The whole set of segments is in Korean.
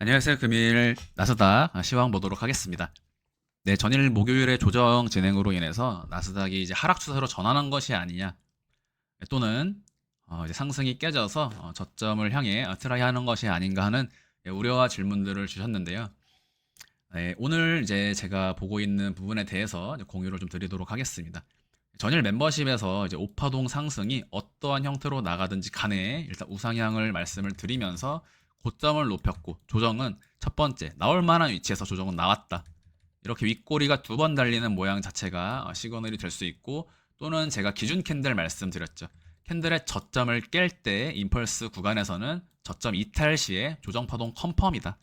안녕하세요. 금일 나스닥 시황 보도록 하겠습니다. 네, 전일 목요일에 조정 진행으로 인해서 나스닥이 이제 하락 추세로 전환한 것이 아니냐, 또는 어, 이제 상승이 깨져서 어, 저점을 향해 어, 트라이하는 것이 아닌가 하는 예, 우려와 질문들을 주셨는데요. 네, 오늘 이제 제가 보고 있는 부분에 대해서 공유를 좀 드리도록 하겠습니다. 전일 멤버십에서 이제 오파동 상승이 어떠한 형태로 나가든지 간에 일단 우상향을 말씀을 드리면서 고점을 높였고 조정은 첫 번째 나올 만한 위치에서 조정은 나왔다. 이렇게 윗꼬리가 두 번 달리는 모양 자체가 어, 시그널이 될 수 있고 또는 제가 기준 캔들 말씀드렸죠. 캔들의 저점을 깰 때 임펄스 구간에서는 저점 이탈 시에 조정 파동 컨펌이다.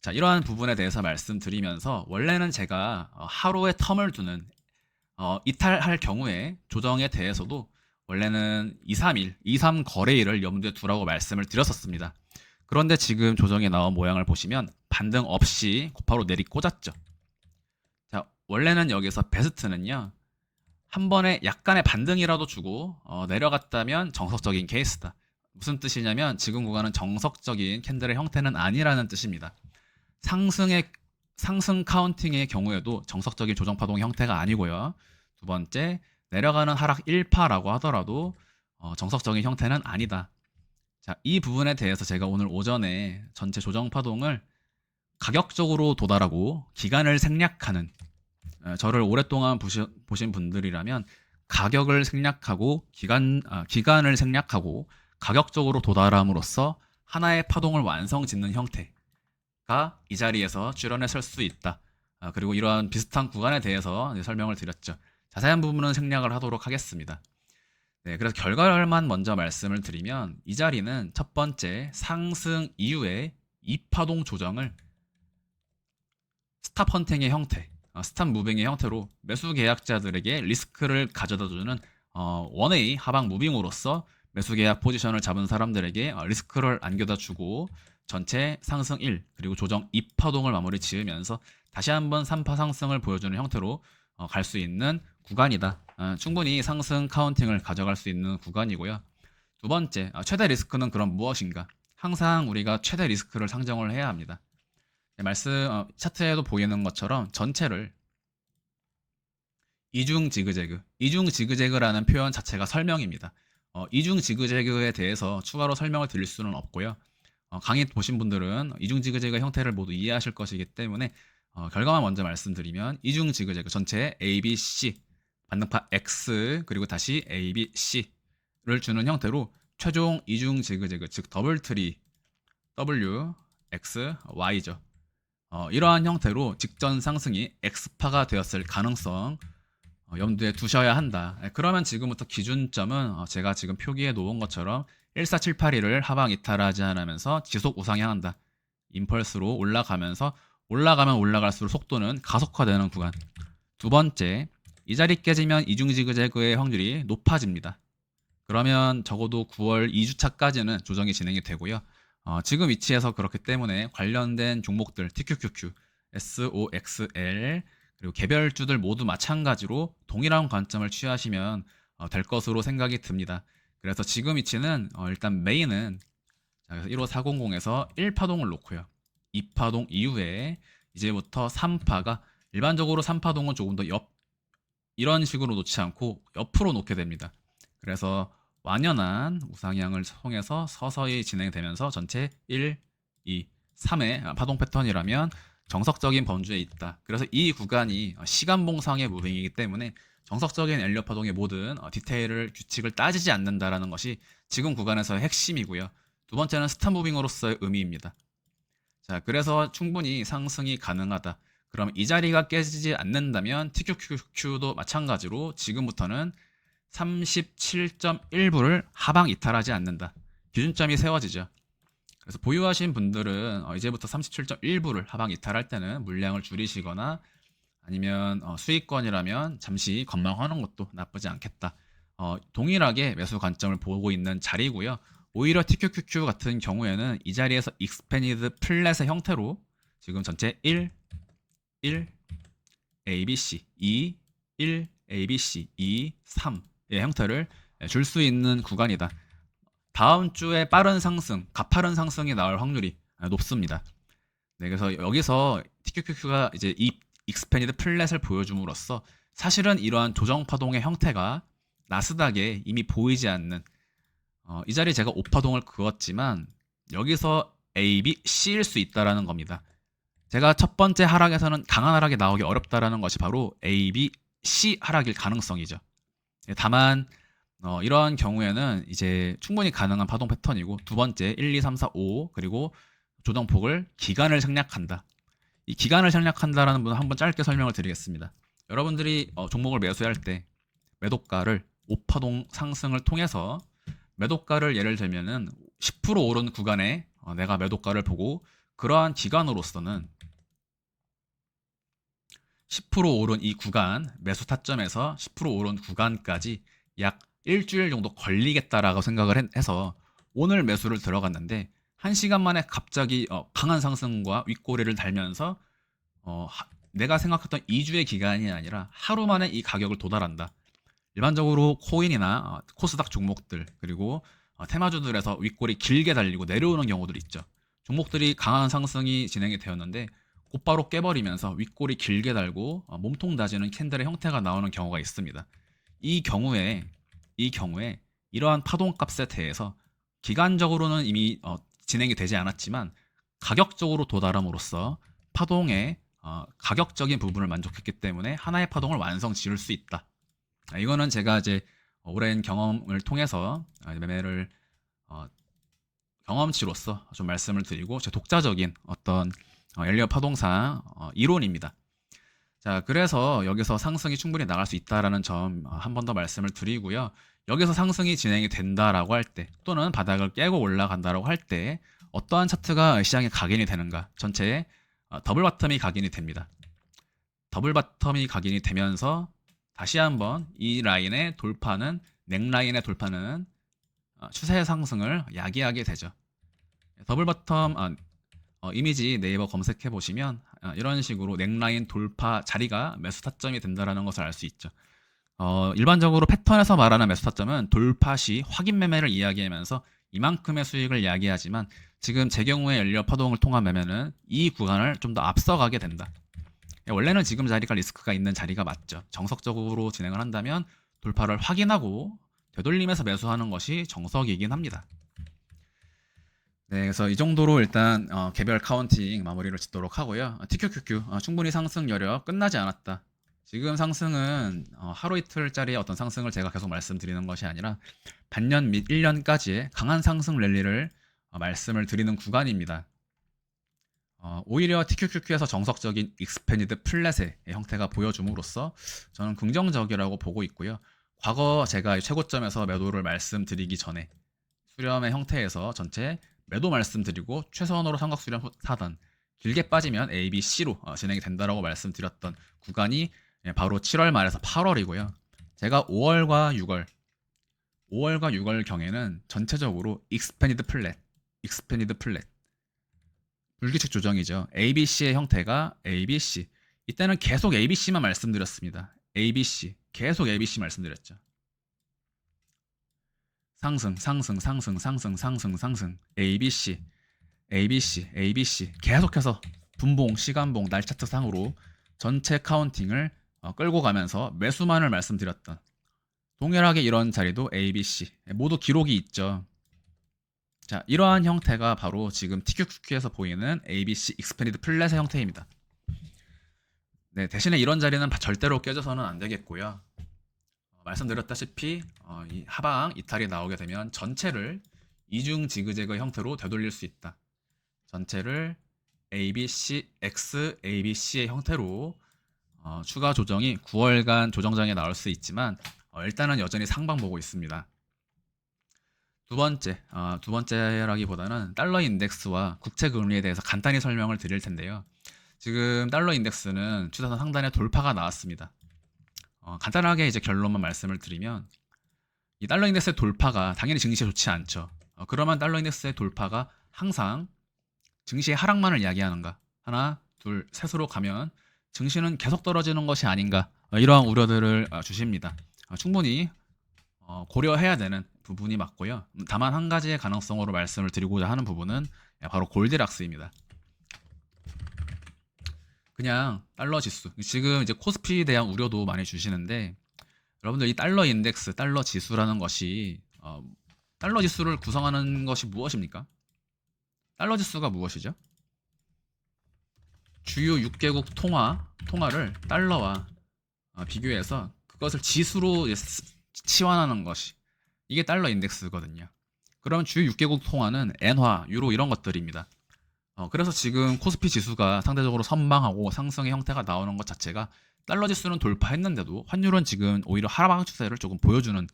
자, 이러한 부분에 대해서 말씀드리면서 원래는 제가 어, 하루에 텀을 두는 어, 이탈할 경우에 조정에 대해서도 원래는 2, 3일, 2, 3 거래일을 염두에 두라고 말씀을 드렸었습니다. 그런데 지금 조정에 나온 모양을 보시면 반등 없이 곧바로 내리 꽂았죠. 자, 원래는 여기서 베스트는요. 한 번에 약간의 반등이라도 주고 어, 내려갔다면 정석적인 케이스다. 무슨 뜻이냐면 지금 구간은 정석적인 캔들의 형태는 아니라는 뜻입니다. 상승의 상승 카운팅의 경우에도 정석적인 조정 파동 형태가 아니고요. 두 번째 내려가는 하락 1파라고 하더라도 어, 정석적인 형태는 아니다. 자, 이 부분에 대해서 제가 오늘 오전에 전체 조정 파동을 가격적으로 도달하고 기간을 생략하는 어, 저를 오랫동안 보시, 보신 분들이라면 가격을 생략하고 기간 아, 기간을 생략하고 가격적으로 도달함으로써 하나의 파동을 완성 짓는 형태가 이 자리에서 출연해 설수 있다. 아, 그리고 이러한 비슷한 구간에 대해서 설명을 드렸죠. 자세한 부분은 생략을 하도록 하겠습니다. 네, 그래서 결과만 먼저 말씀을 드리면 이 자리는 첫 번째 상승 이후에 이파동 조정을 스탑 헌팅의 형태, 어, 스탑 무빙의 형태로 매수 계약자들에게 리스크를 가져다주는 어, 원웨이 하방 무빙으로서 매수 계약 포지션을 잡은 사람들에게 어, 리스크를 안겨다 주고 전체 상승 1 그리고 조정 2파동을 마무리 지으면서 다시 한번 3파 상승을 보여주는 형태로 어, 갈수 있는 구간이다. 어, 충분히 상승 카운팅을 가져갈 수 있는 구간이고요. 두 번째, 어, 최대 리스크는 그럼 무엇인가? 항상 우리가 최대 리스크를 상정을 해야 합니다. 네, 말씀 어, 차트에도 보이는 것처럼 전체를 이중 지그재그, 이중 지그재그라는 표현 자체가 설명입니다. 어, 이중 지그재그에 대해서 추가로 설명을 드릴 수는 없고요. 어, 강의 보신 분들은 이중 지그재그 형태를 모두 이해하실 것이기 때문에 어, 결과만 먼저 말씀드리면 이중 지그재그 전체 A, B, C 반등파 X 그리고 다시 A, B, C를 주는 형태로 최종 이중 지그재그 즉 더블 트리 W, X, Y죠. 어, 이러한 형태로 직전 상승이 X파가 되었을 가능성 어, 염두에 두셔야 한다. 예, 그러면 지금부터 기준점은 어, 제가 지금 표기해 놓은 것처럼 14781을 하방 이탈하지 않으면서 지속 우상향한다. 임펄스로 올라가면서 올라가면 올라갈수록 속도는 가속화되는 구간. 두 번째, 이 자리 깨지면 이중지그재그의 확률이 높아집니다. 그러면 적어도 9월 2주차까지는 조정이 진행이 되고요. 어, 지금 위치에서 그렇기 때문에 관련된 종목들 TQQQ, SOXL 그리고 개별주들 모두 마찬가지로 동일한 관점을 취하시면 어, 될 것으로 생각이 듭니다. 그래서 지금 위치는 어, 일단 메인은 15400에서 1파동을 놓고요. 2파동 이후에 이제부터 3파가 일반적으로 3파동은 조금 더 옆 이런 식으로 놓지 않고 옆으로 놓게 됩니다. 그래서 완연한 우상향을 통해서 서서히 진행되면서 전체 1, 2, 3의 파동 패턴이라면 정석적인 범주에 있다. 그래서 이 구간이 시간봉상의 무빙이기 때문에 정석적인 엘리어 파동의 모든 어, 디테일을 규칙을 따지지 않는다라는 것이 지금 구간에서의 핵심이고요. 두 번째는 스탑 무빙으로서의 의미입니다. 자, 그래서 충분히 상승이 가능하다. 그럼 이 자리가 깨지지 않는다면 TQQQ도 마찬가지로 지금부터는 37.1부를 하방 이탈하지 않는다. 기준점이 세워지죠. 그래서 보유하신 분들은 어, 이제부터 37.1부를 하방 이탈할 때는 물량을 줄이시거나 아니면 어, 수익권이라면 잠시 건망하는 것도 나쁘지 않겠다. 어, 동일하게 매수 관점을 보고 있는 자리고요. 오히려 TQQQ 같은 경우에는 이 자리에서 익스페니드 플랫의 형태로 지금 전체 1, 1, ABC, 2, 1, ABC, 2, 3의 형태를 줄 수 있는 구간이다. 다음 주에 빠른 상승, 가파른 상승이 나올 확률이 아, 높습니다. 네, 그래서 여기서 TQQQ가 이제 이 익스패니드 플랫을 보여줌으로써 사실은 이러한 조정 파동의 형태가 나스닥에 이미 보이지 않는 어, 이 자리에 제가 오파동을 그었지만 여기서 A, B, C일 수 있다라는 겁니다. 제가 첫 번째 하락에서는 강한 하락이 나오기 어렵다라는 것이 바로 A, B, C 하락일 가능성이죠. 예, 다만 어, 이러한 경우에는 이제 충분히 가능한 파동 패턴이고 두 번째 1, 2, 3, 4, 5 그리고 조정폭을 기간을 생략한다. 이 기간을 생략한다라는 부분 한번 짧게 설명을 드리겠습니다. 여러분들이 어, 종목을 매수할 때 매도가를 오파동 상승을 통해서 매도가를 예를 들면은 10% 오른 구간에 어, 내가 매도가를 보고 그러한 기간으로서는 10% 오른 이 구간 매수 타점에서 10% 오른 구간까지 약 일주일 정도 걸리겠다라고 생각을 했- 해서 오늘 매수를 들어갔는데 한 시간 만에 갑자기 어, 강한 상승과 윗꼬리를 달면서 어, 하- 내가 생각했던 2주의 기간이 아니라 하루 만에 이 가격을 도달한다. 일반적으로 코인이나 어, 코스닥 종목들 그리고 어, 테마주들에서 윗골이 길게 달리고 내려오는 경우들이 있죠. 종목들이 강한 상승이 진행이 되었는데 곧바로 깨버리면서 윗골이 길게 달고 어, 몸통 다지는 캔들의 형태가 나오는 경우가 있습니다. 이 경우에 이 경우에 이러한 파동값에 대해서 기간적으로는 이미 어, 진행이 되지 않았지만 가격적으로 도달함으로써 파동의 어, 가격적인 부분을 만족했기 때문에 하나의 파동을 완성 지을 수 있다. 아, 이거는 제가 이제 오랜 경험을 통해서 아, 매매를 어, 경험치로서 좀 말씀을 드리고 제 독자적인 어떤 어, 엘리어 파동상 어, 이론입니다. 자, 그래서 여기서 상승이 충분히 나갈 수 있다라는 점 어, 한번 더 말씀을 드리고요. 여기서 상승이 진행이 된다라고 할 때 또는 바닥을 깨고 올라간다라고 할 때 어떠한 차트가 시장에 각인이 되는가? 전체에 어, 더블 바텀이 각인이 됩니다. 더블 바텀이 각인이 되면서 다시 한번 이 라인의 돌파는 넥 라인의 돌파는 어, 추세 상승을 야기하게 되죠. 더블 바텀 아, 어, 이미지 네이버 검색해 보시면 어, 이런 식으로 넥 라인 돌파 자리가 매수 타점이 된다라는 것을 알 수 있죠. 어, 일반적으로 패턴에서 말하는 매수 타점은 돌파 시 확인 매매를 이야기하면서 이만큼의 수익을 이야기하지만 지금 제 경우에 연료 파동을 통한 매매는 이 구간을 좀 더 앞서가게 된다. 원래는 지금 자리가 리스크가 있는 자리가 맞죠. 정석적으로 진행을 한다면 돌파를 확인하고 되돌림에서 매수하는 것이 정석이긴 합니다. 네, 그래서 이 정도로 일단 어, 개별 카운팅 마무리를 짓도록 하고요. 어, TQQQ 어, 충분히 상승 여력 끝나지 않았다. 지금 상승은 어, 하루 이틀짜리 어떤 상승을 제가 계속 말씀드리는 것이 아니라 반년 및 1년까지의 강한 상승 랠리를 어, 말씀을 드리는 구간입니다. 어, 오히려 TQQQ에서 정석적인 익스패니드 플랫의 형태가 보여줌으로써 저는 긍정적이라고 보고 있고요. 과거 제가 이 최고점에서 매도를 말씀드리기 전에 수렴의 형태에서 전체 매도 말씀드리고 최선으로 삼각 수렴 후 사단 길게 빠지면 A, B, C로 어, 진행이 된다라고 말씀드렸던 구간이 예, 바로 7월 말에서 8월이고요. 제가 5월과 6월, 5월과 6월 경에는 전체적으로 익스패니드 플랫, 익스패니드 플랫 불규칙 조정이죠. ABC의 형태가 ABC. 이때는 계속 ABC만 말씀드렸습니다. ABC. 계속 ABC 말씀드렸죠. 상승, 상승, 상승, 상승, 상승, 상승. ABC. ABC, ABC. 계속해서 분봉, 시간봉, 날차트 상으로 전체 카운팅을 어, 끌고 가면서 매수만을 말씀드렸던 동일하게 이런 자리도 ABC. 모두 기록이 있죠. 자, 이러한 형태가 바로 지금 TQQQ에서 보이는 ABC 익스패니드 플랫의 형태입니다. 네, 대신에 이런 자리는 절대로 깨져서는 안 되겠고요. 어, 말씀드렸다시피 어, 이 하방 이탈이 나오게 되면 전체를 이중 지그재그 형태로 되돌릴 수 있다. 전체를 ABC, X, ABC의 형태로 어, 추가 조정이 9월간 조정장에 나올 수 있지만 어, 일단은 여전히 상방 보고 있습니다. 두 번째, 어, 두 번째라기보다는 달러 인덱스와 국채 금리에 대해서 간단히 설명을 드릴 텐데요. 지금 달러 인덱스는 추세선 상단에 돌파가 나왔습니다. 어, 간단하게 이제 결론만 말씀을 드리면 이 달러 인덱스의 돌파가 당연히 증시에 좋지 않죠. 어, 그러면 달러 인덱스의 돌파가 항상 증시의 하락만을 이야기하는가? 하나, 둘, 셋으로 가면 증시는 계속 떨어지는 것이 아닌가? 어, 이러한 우려들을 어, 주십니다. 어, 충분히 어, 고려해야 되는 부분이 맞고요. 음, 다만 한 가지의 가능성으로 말씀을 드리고자 하는 부분은 예, 바로 골디락스입니다. 그냥 달러 지수. 지금 이제 코스피에 대한 우려도 많이 주시는데 여러분들 이 달러 인덱스, 달러 지수라는 것이 어, 달러 지수를 구성하는 것이 무엇입니까? 달러 지수가 무엇이죠? 주요 6개국 통화 통화를 달러와 어, 비교해서 그것을 지수로 치환하는 것이 이게 달러 인덱스거든요. 그럼 주요 6개국 통화는 엔화, 유로 이런 것들입니다. 어, 그래서 지금 코스피 지수가 상대적으로 선방하고 상승의 형태가 나오는 것 자체가 달러 지수는 돌파했는데도 환율은 지금 오히려 하락 추세를 조금 보여주는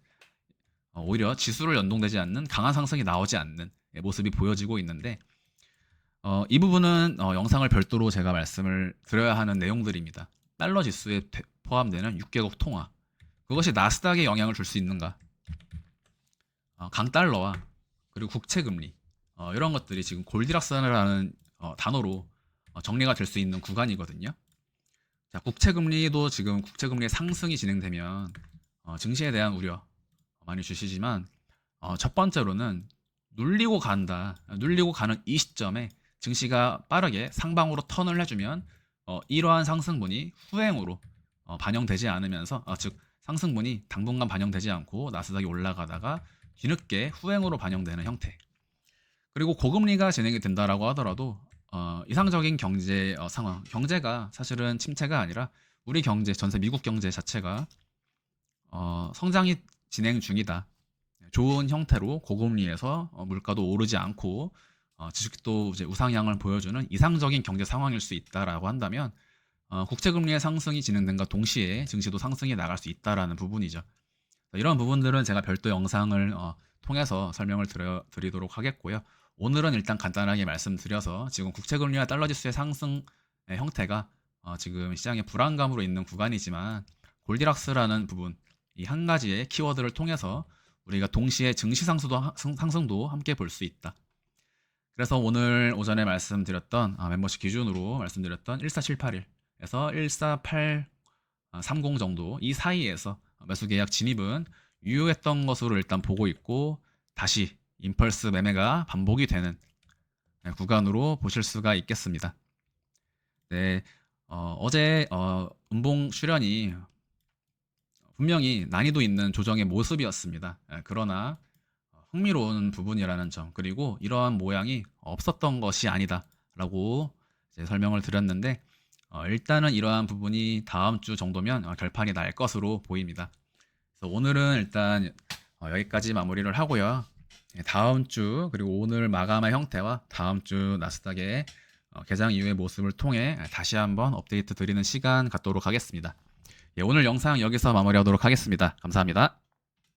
어, 오히려 지수를 연동되지 않는 강한 상승이 나오지 않는 예, 모습이 보여지고 있는데 어, 이 부분은 어, 영상을 별도로 제가 말씀을 드려야 하는 내용들입니다. 달러 지수에 대- 포함되는 6개국 통화 그것이 나스닥에 영향을 줄 수 있는가? 어, 강달러와 그리고 국채 금리 어, 이런 것들이 지금 골디락스라는 어, 단어로 어, 정리가 될 수 있는 구간이거든요. 자, 국채 금리도 지금 국채 금리의 상승이 진행되면 어, 증시에 대한 우려 많이 주시지만 어, 첫 번째로는 눌리고 간다. 눌리고 가는 이 시점에 증시가 빠르게 상방으로 턴을 해주면 어, 이러한 상승분이 후행으로 어, 반영되지 않으면서 어, 즉 상승분이 당분간 반영되지 않고 나스닥이 올라가다가 뒤늦게 후행으로 반영되는 형태. 그리고 고금리가 진행이 된다라고 하더라도 어, 이상적인 경제 어, 상황, 경제가 사실은 침체가 아니라 우리 경제, 전세 미국 경제 자체가 어, 성장이 진행 중이다. 좋은 형태로 고금리에서 어, 물가도 오르지 않고 어, 주식도 이제 우상향을 보여주는 이상적인 경제 상황일 수 있다라고 한다면 어, 국채 금리의 상승이 진행된과 동시에 증시도 상승이 나갈 수 있다라는 부분이죠. 이런 부분들은 제가 별도 영상을 어, 통해서 설명을 드려, 드리도록 하겠고요. 오늘은 일단 간단하게 말씀드려서 지금 국채 금리와 달러 지수의 상승 형태가 어, 지금 시장의 불안감으로 있는 구간이지만 골디락스라는 부분 이 한 가지의 키워드를 통해서 우리가 동시에 증시 상승도, 하- 상- 상승도 함께 볼 수 있다. 그래서 오늘 오전에 말씀드렸던 아, 멤버십 기준으로 말씀드렸던 14781에서 14830 정도 이 사이에서 매수 계약 진입은 유효했던 것으로 일단 보고 있고 다시 임펄스 매매가 반복이 되는 네, 구간으로 보실 수가 있겠습니다. 네, 어, 제 어, 음봉 출현이 분명히 난이도 있는 조정의 모습이었습니다. 예, 그러나 어, 흥미로운 부분이라는 점 그리고 이러한 모양이 없었던 것이 아니다라고 설명을 드렸는데 어, 일단은 이러한 부분이 다음 주 정도면 어, 결판이 날 것으로 보입니다. 그래서 오늘은 일단 어, 여기까지 마무리를 하고요. 예, 다음 주 그리고 오늘 마감의 형태와 다음 주 나스닥의 어, 개장 이후의 모습을 통해 다시 한번 업데이트 드리는 시간 갖도록 하겠습니다. 예, 오늘 영상 여기서 마무리하도록 하겠습니다. 감사합니다.